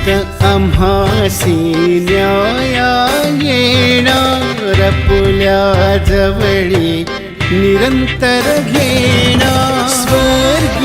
फक्त आम्हासी न्याया येणार पुल्या जवळी निरंतर घेणार स्वर्गी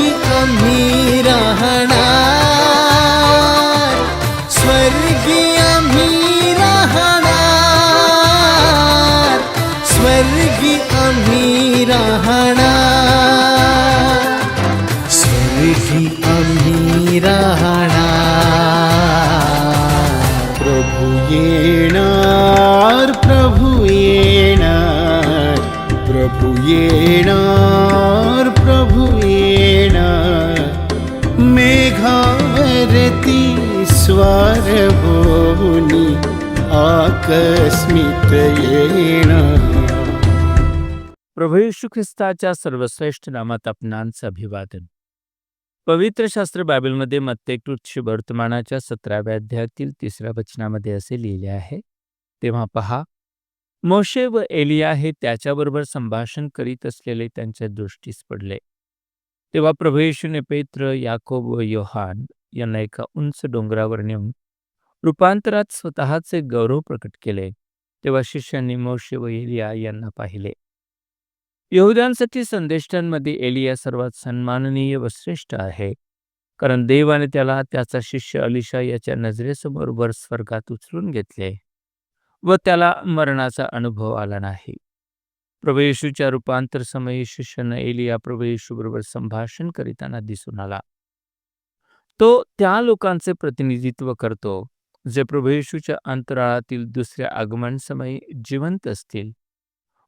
प्रभू येणार प्रभू येणार प्रभू येणार प्रभू येणार मेघावरती स्वार बोनी आकस्मित येणार प्रभू येशू ख्रिस्ताच्या सर्वश्रेष्ठ नामात आपणांचं अभिवादन. पवित्र शास्त्र बायबलमध्ये मत्तेकृत वर्तमानाच्या सतराव्या अध्यायातील तिसऱ्या वचनामध्ये असे लिहिले आहे. तेव्हा पहा. मोशे व एलिया हे त्याच्याबरोबर संभाषण करीत असलेले त्यांच्या दृष्टीस पडले. तेव्हा प्रभू येशूने पेत्र याकोब व योहान यांना एका उंच डोंगरावर नेऊन रूपांतरात स्वतःचे गौरव प्रकट केले. तेव्हा शिष्यांनी मोशे व एलिया यांना पाहिले. यहुद्यांसाठी संदेष्टांमध्ये एलिया सर्वात सन्माननीय व श्रेष्ठ आहे. कारण देवाने त्याला त्याचा शिष्य अलिशा याच्या नजरेसमोर वर स्वर्गात उचलून घेतले. व त्याला मरणाचा अनुभव आला नाही. प्रभू येशूच्या रूपांतर समयी शिष्यानं एलिया प्रभू येशूबरोबर संभाषण करीताना दिसून आला. तो त्या लोकांचे प्रतिनिधित्व करतो जे प्रभू येशूच्या अंतराळातील दुसऱ्या आगमन समयी जिवंत असतील.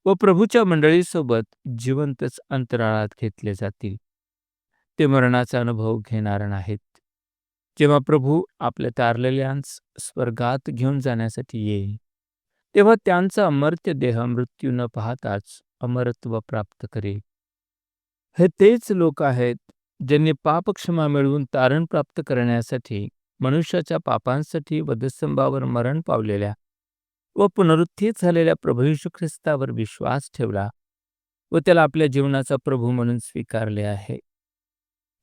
व प्रभूच्या मंडळीसोबत जिवंतच अंतराळात घेतले जातील. ते मरणाचा अनुभव घेणार नाहीत. जेव्हा प्रभू आपल्या तारलेल्यांस स्वर्गात घेऊन जाण्यासाठी येईल तेव्हा त्यांचा अमर्त्य देह मृत्यू न पाहताच अमरत्व प्राप्त करेल. हे तेच लोक आहेत ज्यांनी पापक्षमा मिळवून तारण प्राप्त करण्यासाठी मनुष्याच्या पापांसाठी वधस्तंभावर मरण पावलेल्या व पुनरुत्थित झालेल्या प्रभू यशू ख्रिस्तावर विश्वास ठेवला व त्याला आपल्या जीवनाचा प्रभू म्हणून स्वीकारले आहे.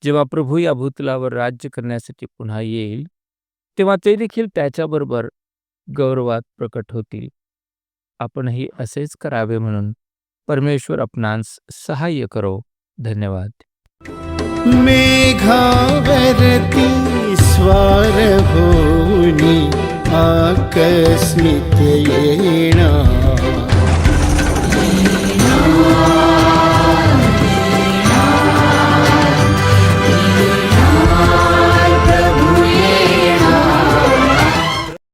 जेव्हा प्रभू या भूतलावर राज्य करण्यासाठी पुन्हा येईल तेव्हा ते देखील त्याच्याबरोबर गौरवात प्रकट होतील. आपणही असेच करावे म्हणून परमेश्वर आपणास सहाय्य करो. धन्यवाद. मेघावरती स्वार ಸ್ಮಿತೆಯೇ